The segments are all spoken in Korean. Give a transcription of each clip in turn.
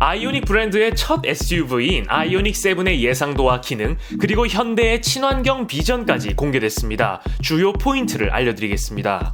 아이오닉 브랜드의 첫 SUV인 아이오닉 7의 예상도와 기능, 그리고 현대의 친환경 비전까지 공개됐습니다. 주요 포인트를 알려드리겠습니다.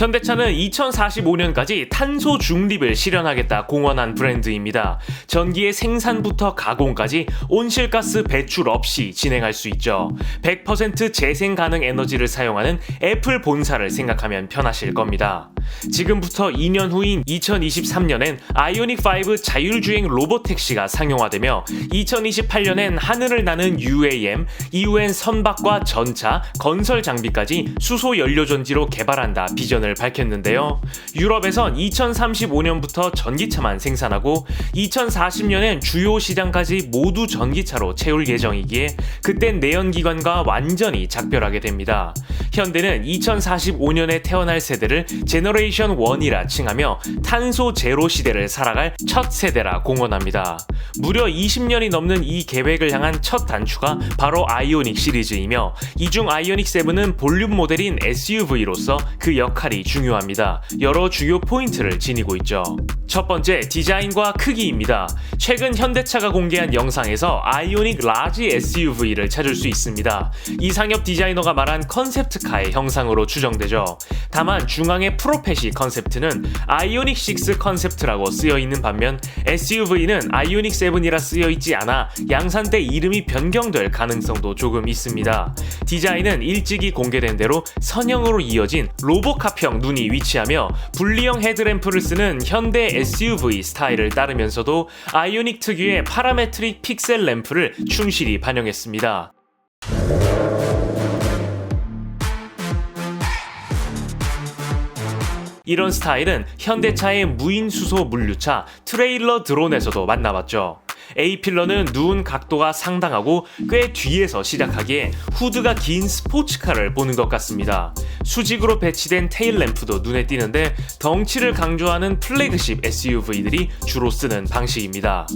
현대차는 2045년까지 탄소 중립을 실현하겠다 공언한 브랜드입니다. 전기의 생산부터 가공까지 온실가스 배출 없이 진행할 수 있죠. 100% 재생 가능 에너지를 사용하는 애플 본사를 생각하면 편하실 겁니다. 지금부터 2년 후인 2023년엔 아이오닉 5 자율주행 로봇 택시가 상용화되며 2028년엔 하늘을 나는 UAM, 이후엔 선박과 전차, 건설 장비까지 수소 연료 전지로 개발한다 비전을 밝혔는데요. 유럽에선 2035년부터 전기차만 생산하고 2040년엔 주요 시장까지 모두 전기차로 채울 예정이기에 그땐 내연기관과 완전히 작별하게 됩니다. 현대는 2045년에 태어날 세대를 제너 레이션 1이라 칭하며 탄소 제로 시대를 살아갈 첫 세대라 공언합니다. 무려 20년이 넘는 이 계획을 향한 첫 단추가 바로 아이오닉 시리즈이며 이 중 아이오닉 7은 볼륨 모델인 SUV로서 그 역할이 중요합니다. 여러 주요 포인트를 지니고 있죠. 첫 번째, 디자인과 크기입니다. 최근 현대차가 공개한 영상에서 아이오닉 라지 SUV를 찾을 수 있습니다. 이상엽 디자이너가 말한 컨셉트카의 형상으로 추정되죠. 다만 중앙의 프로 페시 컨셉트는 아이오닉 6 컨셉트라고 쓰여 있는 반면 SUV는 아이오닉 7이라 쓰여 있지 않아 양산 때 이름이 변경될 가능성도 조금 있습니다. 디자인은 일찍이 공개된 대로 선형으로 이어진 로보캅형 눈이 위치하며 분리형 헤드램프를 쓰는 현대 SUV 스타일을 따르면서도 아이오닉 특유의 파라메트릭 픽셀 램프를 충실히 반영했습니다. 이런 스타일은 현대차의 무인 수소 물류차 트레일러 드론에서도 만나봤죠. A필러는 누운 각도가 상당하고 꽤 뒤에서 시작하기에 후드가 긴 스포츠카를 보는 것 같습니다. 수직으로 배치된 테일 램프도 눈에 띄는데 덩치를 강조하는 플래그십 SUV들이 주로 쓰는 방식입니다.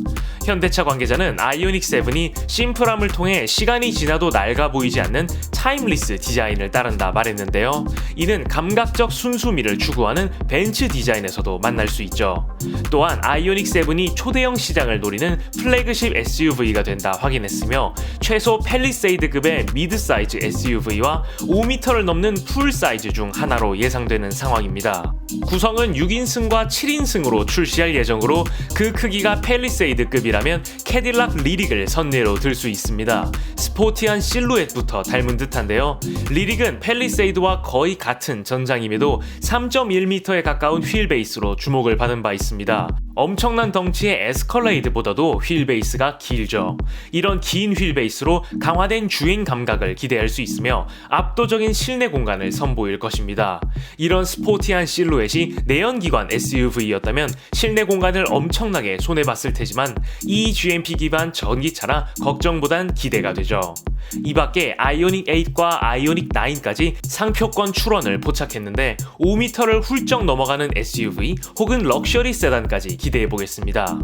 현대차 관계자는 아이오닉 7이 심플함을 통해 시간이 지나도 낡아 보이지 않는 타임리스 디자인을 따른다 말했는데요. 이는 감각적 순수미를 추구하는 벤츠 디자인에서도 만날 수 있죠. 또한 아이오닉 7이 초대형 시장을 노리는 플래그십 SUV가 된다 확인했으며 최소 펠리세이드급의 미드 사이즈 SUV와 5m를 넘는 풀 사이즈 중 하나로 예상되는 상황입니다. 구성은 6인승과 7인승으로 출시할 예정으로 그 크기가 펠리세이드급이라면 캐딜락 리릭을 선례로 들 수 있습니다. 스포티한 실루엣부터 닮은 듯한데요. 리릭은 펠리세이드와 거의 같은 전장임에도 3.1m에 가까운 휠 베이스로 주목을 받은 바 있습니다. 엄청난 덩치의 에스컬레이드보다도 휠 베이스가 길죠. 이런 긴 휠 베이스로 강화된 주행 감각을 기대할 수 있으며 압도적인 실내 공간을 선보일 것입니다. 이런 스포티한 실루엣이 내연기관 SUV였다면 실내 공간을 엄청나게 손해봤을 테지만 이 GMP 기반 전기차라 걱정보단 기대가 되죠. 이 밖에 아이오닉 8과 아이오닉 9까지 상표권 출원을 포착했는데 5m를 훌쩍 넘어가는 SUV 혹은 럭셔리 세단까지 기대해 보겠습니다.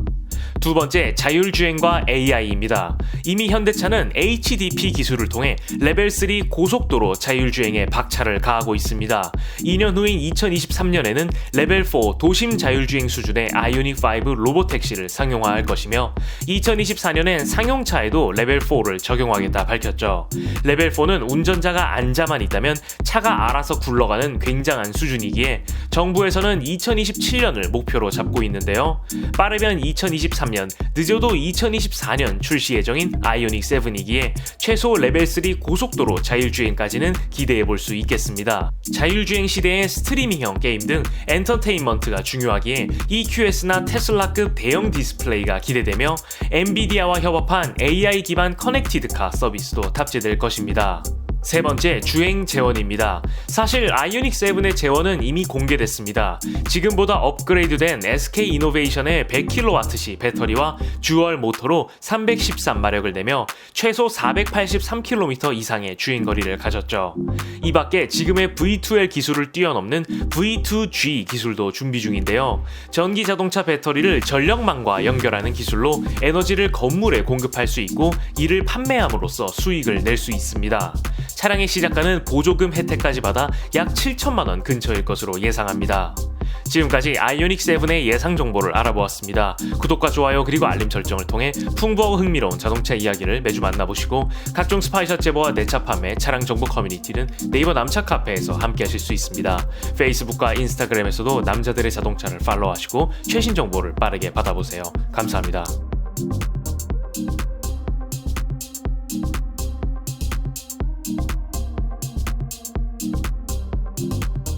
두 번째, 자율주행과 AI입니다. 이미 현대차는 HDP 기술을 통해 레벨 3 고속도로 자율주행에 박차를 가하고 있습니다. 2년 후인 2023년에는 레벨 4 도심 자율주행 수준의 아이오닉 5 로보택시를 상용화할 것이며 2024년엔 상용차에도 레벨 4를 적용하겠다 밝혔죠. 레벨 4는 운전자가 앉아만 있다면 차가 알아서 굴러가는 굉장한 수준이기에 정부에서는 2027년을 목표로 잡고 있는데요. 빠르면 2023년, 늦어도 2024년 출시 예정인 아이오닉 7이기에 최소 레벨 3 고속도로 자율주행까지는 기대해 볼 수 있겠습니다. 자율주행 시대의 스트리밍형 게임 등 엔터테인먼트가 중요하기에 EQS나 테슬라급 대형 디스플레이가 기대되며 엔비디아와 협업한 AI 기반 커넥티드카 서비스도 탑재될 것입니다. 세 번째, 주행 재원입니다. 사실 아이오닉 7의 재원은 이미 공개됐습니다. 지금보다 업그레이드된 SK 이노베이션의 100kWh 배터리와 듀얼 모터로 313마력을 내며 최소 483km 이상의 주행 거리를 가졌죠. 이 밖에 지금의 V2L 기술을 뛰어넘는 V2G 기술도 준비 중인데요. 전기 자동차 배터리를 전력망과 연결하는 기술로 에너지를 건물에 공급할 수 있고 이를 판매함으로써 수익을 낼 수 있습니다. 차량의 시작가는 보조금 혜택까지 받아 약 7천만 원 근처일 것으로 예상합니다. 지금까지 아이오닉 7의 예상 정보를 알아보았습니다. 구독과 좋아요 그리고 알림 설정을 통해 풍부하고 흥미로운 자동차 이야기를 매주 만나보시고 각종 스파이샷 제보와 내차 판매, 차량 정보 커뮤니티는 네이버 남차 카페에서 함께하실 수 있습니다. 페이스북과 인스타그램에서도 남자들의 자동차를 팔로우하시고 최신 정보를 빠르게 받아보세요. 감사합니다.